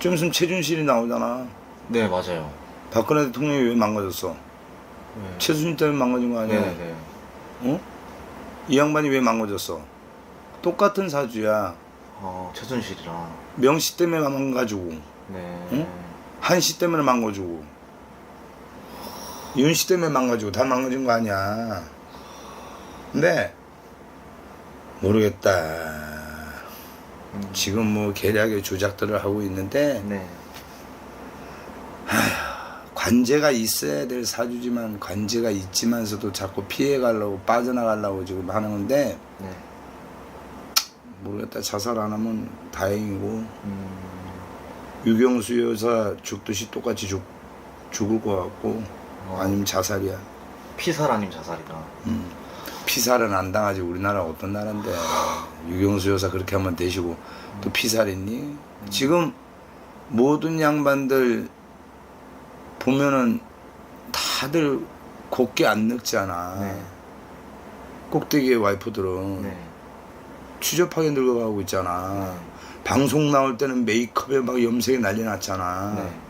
좀 있으면 최준실이 나오잖아. 네 맞아요. 박근혜 대통령이 왜 망가졌어? 네. 최순실 때문에 망가진 거 아니야? 네네. 어? 이 양반이 왜 망가졌어? 똑같은 사주야. 어 최순실이랑. 명씨 때문에 망가지고, 네. 응? 한씨 때문에 망가지고, 윤씨 때문에 망가지고 다 망가진 거 아니야. 근데 모르겠다. 음. 지금 뭐 계략의 조작들을 하고 있는데 네. 관제가 있어야 될 사주지만 관제가 있지만서도 자꾸 피해가려고 빠져나가려고 지금 하는 건데 네. 모르겠다 자살 안 하면 다행이고 음. 유경수 여사 죽듯이 똑같이 죽, 죽을 것 같고 어. 아니면 자살이야 피살 아님 자살이다. 음. 피살은 안 당하지 우리나라 어떤 나라인데 유경수 여사 그렇게 하면 되시고 또 피살했니? 지금 모든 양반들 보면은 다들 곱게 안 늙잖아 네. 꼭대기의 와이프들은 네. 추접하게 늙어가고 있잖아 방송 나올 때는 메이크업에 막 염색이 난리 났잖아 네.